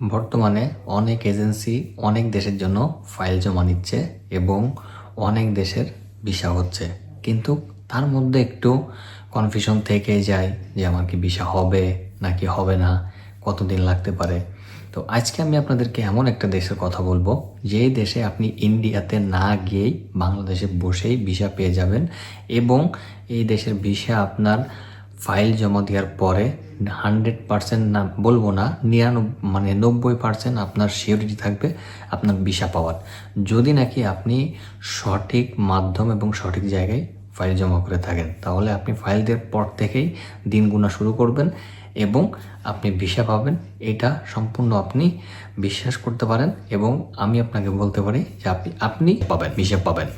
বর্তমানে অনেক এজেন্সি অনেক দেশের জন্য ফাইল জমা নিচ্ছে এবং অনেক দেশের ভিসা হচ্ছে। কিন্তু তার মধ্যে একটু কনফিউশন থেকে যায় যে আমার কি ভিসা হবে নাকি হবে না, কতদিন লাগতে পারে। তো আজকে আমি আপনাদেরকে এমন একটা দেশের কথা বলব, যেই দেশে আপনি ইন্ডিয়াতে না গিয়েই বাংলাদেশে বসেই ভিসা পেয়ে যাবেন এবং এই দেশের ভিসা আপনার ফাইল জমা দেওয়ার পরে হান্ড্রেড পার্সেন্ট না বলব না নিরানব্বই মানে নব্বই পার্সেন্ট আপনার সিওরিটি থাকবে আপনার ভিসা পাওয়ার। যদি নাকি আপনি সঠিক মাধ্যম এবং সঠিক জায়গায় ফাইল জমা করে থাকেন, তাহলে আপনি ফাইল দেওয়ার পর থেকেই দিন গুণা শুরু করবেন এবং আপনি ভিসা পাবেন। এটা সম্পূর্ণ আপনি বিশ্বাস করতে পারেন এবং আমি আপনাকে বলতে পারি যে আপনি আপনি পাবেন ভিসা পাবেন।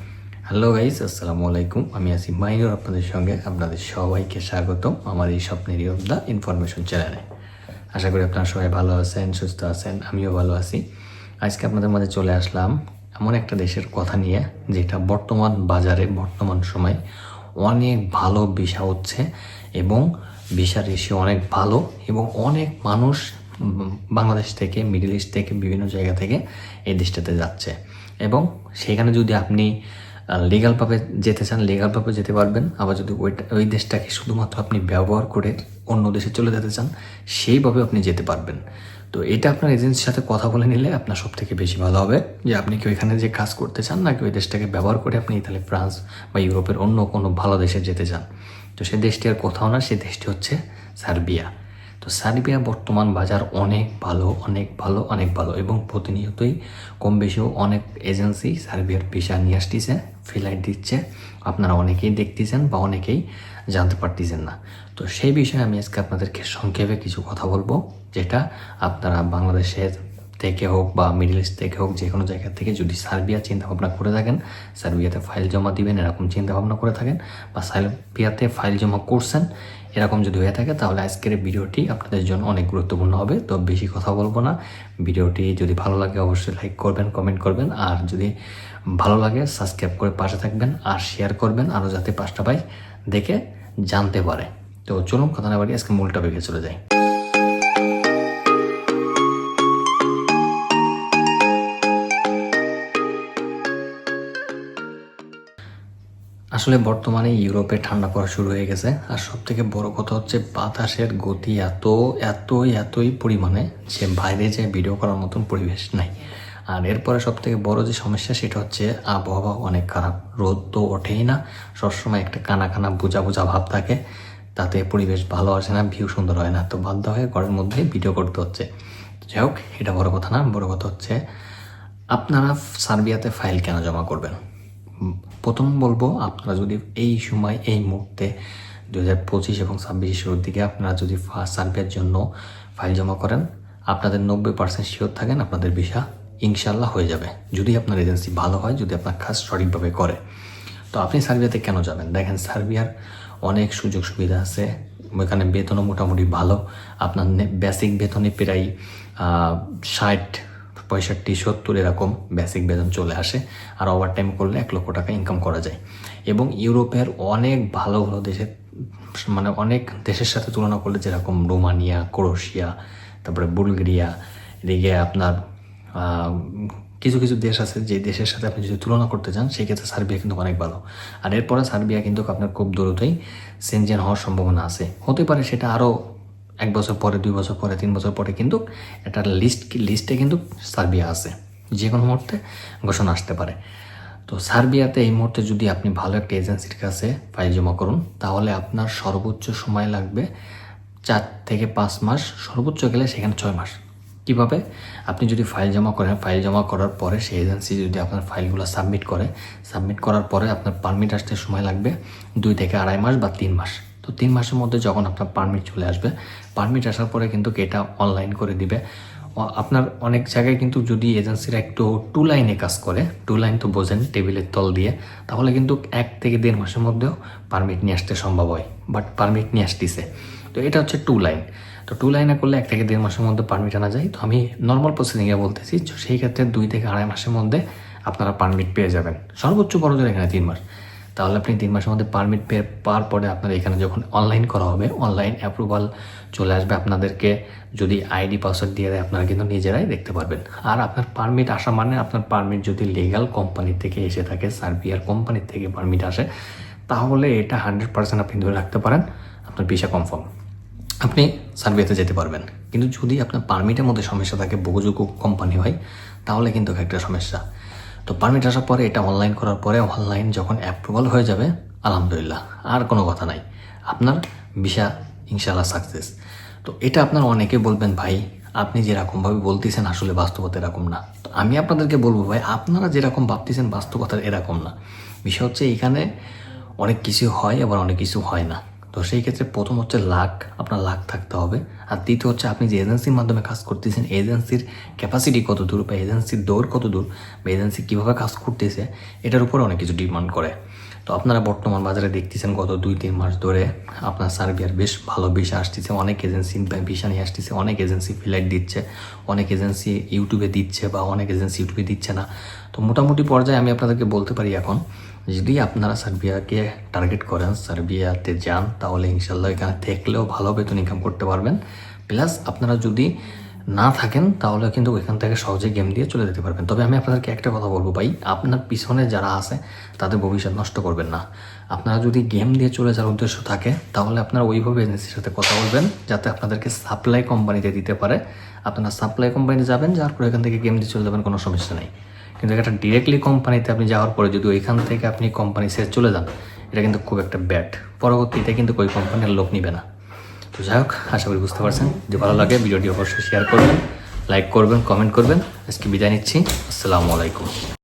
হ্যালো গাইস আসসালামু আলাইকুম। আমি আছি মাইনুর, আপনাদের সঙ্গে আপনাদের সবাইকে স্বাগতম আমার এই স্বপ্নের ইয়োদ্ধা ইনফরমেশন চ্যানেলে আশা করি আপনারা সবাই ভালো আছেন, সুস্থ আছেন, আমিও ভালো আছি। আজকে আপনাদের মাঝে চলে আসলাম এমন একটা দেশের কথা নিয়ে, যেটা বর্তমান বাজারে, বর্তমান সময় অনেক ভালো ভিসা হচ্ছে এবং ভিসা রেশিও অনেক ভালো এবং অনেক মানুষ বাংলাদেশ থেকে মিডল ইস্ট থেকে, বিভিন্ন জায়গা থেকে এই দেশটাতে যাচ্ছে। এবং সেখানে যদি আপনি লিগালভাবে যেতে চান লিগালভাবে যেতে পারবেন। আবার যদি ওইটা ওই দেশটাকে শুধুমাত্র আপনি ব্যবহার করে অন্য দেশে চলে যেতে চান, সেইভাবে আপনি যেতে পারবেন। তো এটা আপনার এজেন্সির সাথে কথা বলে নিলে আপনার সব থেকে বেশি ভালো হবে যে আপনি কি ওইখানে যে কাজ করতে চান নাকি ওই দেশটাকে ব্যবহার করে আপনি ইতালি, ফ্রান্স বা ইউরোপের অন্য কোনো ভালো দেশে যেতে চান। তো সে দেশটি আর কোথাও না সেই দেশটি হচ্ছে সার্বিয়া। তো সার্বিয়া বর্তমান বাজার অনেক ভালো অনেক ভালো অনেক ভালো এবং প্রতিনিয়তই কম বেশিও অনেক এজেন্সি সার্বিয়ার পেশা নিয়ে আসতেছে, ফ্লাইট দিচ্ছে। আপনারা অনেকেই দেখতেছেন বা অনেকেই জানতে পারতেছেন না। তো সেই বিষয়ে আমি আজকে আপনাদেরকে সংক্ষেপে কিছু কথা বলব, যেটা আপনারা বাংলাদেশের থেকে হোক বা মিডল ইস্ট থেকে হোক যে কোনো জায়গা থেকে যদি সার্বিয়া চিন্তাভাবনা করে থাকেন, সার্বিয়াতে ফাইল জমা দিবেন, এরকম চিন্তাভাবনা করে থাকেন বা সার্বিয়াতে ফাইল জমা করছেন, এরকম যদি হয়ে থাকে, তাহলে আজকের ভিডিওটি আপনাদের জন্য অনেক গুরুত্বপূর্ণ হবে। তো বেশি কথা বলব না। ভিডিওটি যদি ভালো লাগে, অবশ্যই লাইক করবেন, কমেন্ট করবেন। আর যদি ভালো লাগে, সাবস্ক্রাইব করে পাশে থাকবেন আর শেয়ার করবেন আরও যাতে পাঁচটা ভাই দেখে জানতে পারে। তো চলুন, কথা না বাড়ি আজকে মূল টপিকে চলে যাই। আসলে বর্তমানে ইউরোপে ঠান্ডা পড়া শুরু হয়ে গেছে। আর সব থেকে বড় কথা হচ্ছে, বাতাসের গতি এত, এতই এতই পরিমাণে যে বাইরে যে ভিডিও করার মতন পরিবেশ নাই। আর এরপরে সব থেকে বড় যে সমস্যা, সেটা হচ্ছে আবহাওয়া অনেক খারাপ। রোদ তো ওঠেই না। সবসময় একটা কানা কানা বোঝা বোঝা ভাব থাকে। তাতে পরিবেশ ভালো আসে না ভিউ সুন্দর হয় না। তো বাধ্য হয়ে ঘরের মধ্যে ভিডিও করতে হচ্ছে। যাই হোক, এটা বড় কথা না। বড় কথা হচ্ছে, আপনারা সার্বিয়াতে ফাইল কেন জমা করবেন? প্রথম বলব, আপনারা যদি এই সময়, এই মুহূর্তে দু হাজার পঁচিশ এবং ছাব্বিশ শুরুর দিকে আপনারা যদি ফার্স্ট সার্ভের জন্য ফাইল জমা করেন, আপনাদের নব্বই পার্সেন্ট শিওর থাকেন, আপনাদের ভিসা ইনশাল্লাহ হয়ে যাবে। যদি আপনার এজেন্সি ভালো হয়, যদি আপনার কাজ সঠিকভাবে করে। তো আপনি সার্বিয়াতে কেন যাবেন? দেখেন সার্বিয়ার অনেক সুযোগ সুবিধা আছে। ওইখানে বেতনও মোটামুটি ভালো। আপনার বেসিক বেতনে প্রায় ষাট পঁয়ষট্টি, সত্তর এরকম বেসিক বেতন চলে আসে আর ওভার টাইম করলে এক লক্ষ টাকা ইনকাম করা যায়। এবং ইউরোপের অনেক ভালো ভালো দেশের মানে অনেক দেশের সাথে তুলনা করলে যেরকম রোমানিয়া, ক্রোশিয়া, তারপরে বুলগেরিয়া, এদিকে আপনার কিছু কিছু দেশ আছে যে দেশের সাথে আপনি যদি তুলনা করতে চান সেই ক্ষেত্রে সার্বিয়া কিন্তু অনেক ভালো। আর এরপরে সার্বিয়া কিন্তু আপনার খুব দ্রুতই সেনজেন হওয়ার সম্ভাবনা আছে। হতে পারে সেটা আরও এক বছর পরে, দুই বছর পরে, তিন বছর পরে কিন্তু একটা লিস্ট লিস্টে কিন্তু সার্বিয়া আছে। যে কোনো মুহূর্তে ঘোষণা আসতে পারে। তো সার্বিয়াতে এই মুহূর্তে যদি আপনি ভালো একটা এজেন্সির কাছে ফাইল জমা করুন, তাহলে আপনার সর্বোচ্চ সময় লাগবে চার থেকে পাঁচ মাস। সর্বোচ্চ গেলে সেখানে ছয় মাস। কীভাবে? আপনি যদি ফাইল জমা করেন ফাইল জমা করার পরে সেই এজেন্সি যদি আপনার ফাইলগুলো সাবমিট করে সাবমিট করার পরে আপনার পারমিট আসতে সময় লাগবে দুই থেকে আড়াই মাস বা তিন মাস। তো তিন মাসের মধ্যে যখন আপনার পারমিট চলে আসবে পারমিট আসার পরে কিন্তু এটা অনলাইন করে দিবে। আপনার অনেক জায়গায় কিন্তু যদি এজেন্সিরা একটু টু লাইনে কাজ করে টু লাইন তো বোঝেন টেবিলের তল দিয়ে, তাহলে কিন্তু এক থেকে দেড় মাসের মধ্যেও পারমিট নিয়ে আসতে সম্ভব হয়। বাট পারমিট নিয়ে আসতেছে। তো এটা হচ্ছে টু লাইন তো টু লাইনে করলে এক থেকে দেড় মাসের মধ্যে পারমিট আনা যায়। তো আমি নর্মাল প্রসেসিংয়ে বলতেছি, সেই ক্ষেত্রে দুই থেকে আড়াই মাসের মধ্যে আপনারা পারমিট পেয়ে যাবেন। সর্বোচ্চ বড় এখানে তিন মাস। তাহলে আপনি তিন মাসের মধ্যে পারমিট পেয়ে পাওয়ার পরে আপনার এখানে যখন অনলাইন করা হবে অনলাইন অ্যাপ্রুভাল চলে আসবে আপনাদেরকে। যদি আইডি পাসওয়ার্ড দিয়ে দেয়, আপনারা কিন্তু নিজেরাই দেখতে পারবেন। আর আপনার পারমিট আসা মানে আপনার পারমিট যদি লিগাল কোম্পানি থেকে এসে থাকে সার্বিয়ার কোম্পানির থেকে পারমিট আসে, তাহলে এটা হান্ড্রেড পার্সেন্ট আপনি ধরে রাখতে পারেন, আপনার ভিসা কনফার্ম আপনি সার্বিয়াতে যেতে পারবেন। কিন্তু যদি আপনার পারমিটের মধ্যে সমস্যা থাকে বহুযোগ্য কোম্পানি হয়, তাহলে কিন্তু একটা সমস্যা। তো পারমিট আসার পরে এটা অনলাইন করার পরে অনলাইন যখন অ্যাপ্রুভাল হয়ে যাবে, আলহামদুলিল্লাহ, আর কোনো কথা নাই। আপনার ভিসা ইনশাল্লাহ সাকসেস তো এটা আপনার অনেকে বলবেন, ভাই, আপনি যেরকমভাবে বলতেছেন, আসলে বাস্তবতা এরকম না। তো আমি আপনাদেরকে বলব, ভাই, আপনারা যেরকম ভাবতেছেন, বাস্তবতা এরকম না। বিষয় হচ্ছে, এখানে অনেক কিছু হয়, আবার অনেক কিছু হয় না। তো সেই ক্ষেত্রে প্রথম হচ্ছে লাক আপনার লাক থাকতে হবে। আর দ্বিতীয় হচ্ছে আপনি যে এজেন্সির মাধ্যমে কাজ করতেছেন এজেন্সির ক্যাপাসিটি কত দূর বা এজেন্সির দৌড় কত দূর বা এজেন্সি কীভাবে কাজ করতেছে, এটার উপরে অনেক কিছু ডিমান্ড করে। তো আপনারা বর্তমান বাজারে দেখতেছেন গত দুই, তিন মাস ধরে আপনার সার্বিয়ার বেশ ভালো ভিসা আসতেছে, অনেক এজেন্সি ভিসা নিয়ে আসতেছে, অনেক এজেন্সি ফ্লাইট দিচ্ছে, অনেক এজেন্সি ইউটিউবে দিচ্ছে বা অনেক এজেন্সি ইউটিউবে দিচ্ছে না। তো মোটামুটি পর্যায়ে আমি আপনাদেরকে বলতে পারি এখন যদি আপনারা সার্বিয়াকে টার্গেট করেন, সার্বিয়াতে যান, তাহলে ইনশাল্লাহ এখানে থাকলেও ভালো বেতন ইনকাম করতে পারবেন। প্লাস আপনারা যদি না থাকেন, তাহলে কিন্তু এখান থেকে সহজে গেম দিয়ে চলে যেতে পারবেন। তবে আমি আপনাদেরকে একটা কথা বলব ভাই, আপনার পিছনে যারা আছে, তাদের ভবিষ্যৎ নষ্ট করবেন না। আপনারা যদি গেম দিয়ে চলে যাওয়ার উদ্দেশ্য থাকে, তাহলে আপনারা ওইভাবে এজেন্সির সাথে কথা বলবেন, যাতে আপনাদেরকে সাপ্লাই কোম্পানিতে দিতে পারে। আপনারা সাপ্লাই কোম্পানিতে যাবেন যার পরে এখান থেকে গেম দিয়ে চলে যাবেন, কোনো সমস্যা নেই। কিন্তু একটা ডিরেক্টলি কোম্পানিতে আপনি যাওয়ার পরে যদি ওইখান থেকে আপনি কোম্পানি শেষ চলে যান, এটা কিন্তু খুব একটা ব্যাড পরবর্তীতে কিন্তু ওই কোম্পানির লোক নিবে না। তো যাই হোক, আশা করি বুঝতে পারছেন যে ভালো লাগে। ভিডিওটি অবশ্যই শেয়ার করবেন লাইক করবেন কমেন্ট করবেন। আজকে বিদায় নিচ্ছি। আসসালামু আলাইকুম।